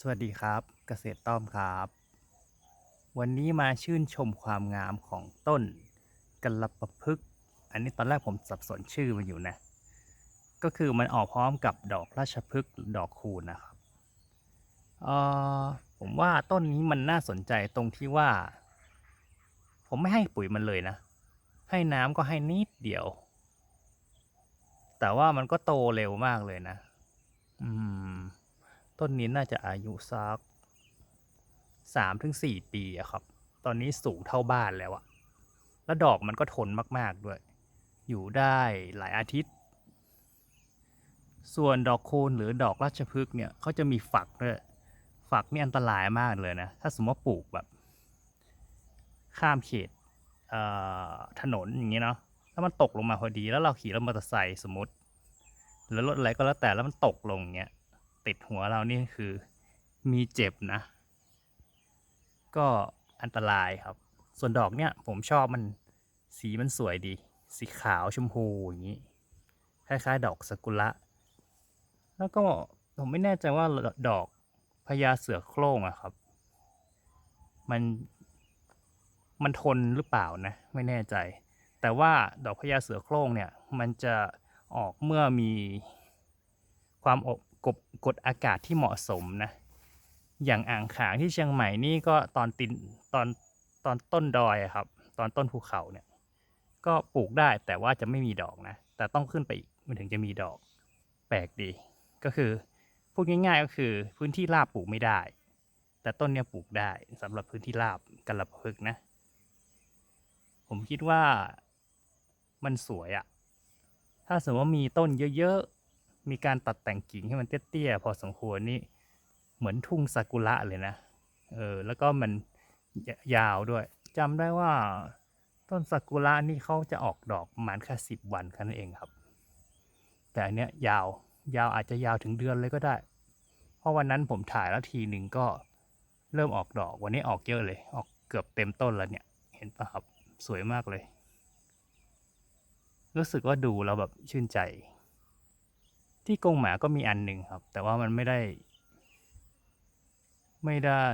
สวัสดีครับ เกษตรต้อมครับ วันนี้มาชื่นชมความงามของต้นกัลปะพฤกษ์อันนี้ตอนแรกผมสับสนชื่อมันอยู่นะ ก็คือมันออกพร้อมกับดอกราชพฤกษ์ดอกคูณนะครับเอ่อผมว่าต้นนี้มันน่าสนใจตรงที่ว่า ผมไม่ให้ปุ๋ยมันเลยนะ ให้น้ำก็ให้นิดเดียว แต่ว่ามันก็โตเร็วมากเลยนะ อืม ต้นนี้น่าจะอายุสักสามถึงสี่ปีอะครับ ตอนนี้สูงเท่าบ้านแล้วอะแล้วดอกมันก็ทนมาก ๆ ด้วย อยู่ได้หลายอาทิตย์ ส่วนดอกโคูณหรือดอกราชพฤกษ์เนี่ยเขาจะมีฝักด้วย ฝักนี่อันตรายมากเลยนะ ถ้าสมมติว่าปลูกแบบ ข้ามเขตเถนนอย่างเงี้เนาะแล้วมันตกลงมาพอดีแล้วเราขี่รถมอเตอร์ไซค์สมมติ หรือรถอะไรก็แล้วแต่แล้วมันตกลงเงี้ย ติดหัวเรานี่คือมีเจ็บนะ ก็อันตรายครับ ส่วนดอกเนี่ยผมชอบมันสีมันสวยดี สีขาวชมพูอย่างนี้ คล้ายๆ ดอกซากุระแล้วก็ผมไม่แน่ใจว่าดอกพญาเสือโคร่งอะครับ มันมันทนหรือเปล่านะ ไม่แน่ใจ แต่ว่าดอกพญาเสือโคร่งเนี่ย มันจะออกเมื่อมีความอบ กบกดอากาศที่เหมาะสมนะ อย่างอ่างขางที่เชียงใหม่นี่ก็ตอนตินตอนตอนต้นดอยครับ ตอนต้นภูเขาเนี่ย ก็ปลูกได้แต่ว่าจะไม่มีดอกนะ แต่ต้องขึ้นไปอีกมันถึงจะมีดอก แปลกดี ก็คือพูดง่าย ๆ ก็คือพื้นที่ราบปลูกไม่ได้ แต่ต้นเนี้ยปลูกได้สำหรับพื้นที่ราบกันละพึกนะ ผมคิดว่ามันสวยอะถ้าสมมติว่ามีต้นเยอะๆ มีการตัดแต่งกิ่งให้มันเตี้ยๆพอสมควรนี่เหมือนทุ่งซากุระเลยนะเออแล้วก็มันยาวด้วยจำได้ว่าต้นซากุระนี่เขาจะออกดอกประมาณแค่สิบวันแค่นั้นเองครับ แต่อันเนี้ยยาวยาวอาจจะยาวถึงเดือนเลยก็ได้ เพราะวันนั้นผมถ่ายแล้วทีหนึ่งก็เริ่มออกดอกวันนี้ออกเยอะเลย ออกเกือบเต็มต้นแล้วเนี่ยเห็นปะครับสวยมากเลย รู้สึกว่าดูแล้วแบบชื่นใจ ที่กรงหมาก็มีอันหนึ่งครับ แต่ว่ามันไม่ได้ ไม่ได้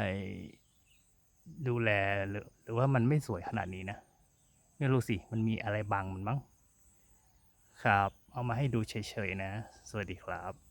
ดูแลหรือหรือว่ามันไม่สวยขนาดนี้นะไม่รู้สิ มันมีอะไรบังมันมั้ง ครับ เอามาให้ดูเฉยๆนะ สวัสดีครับ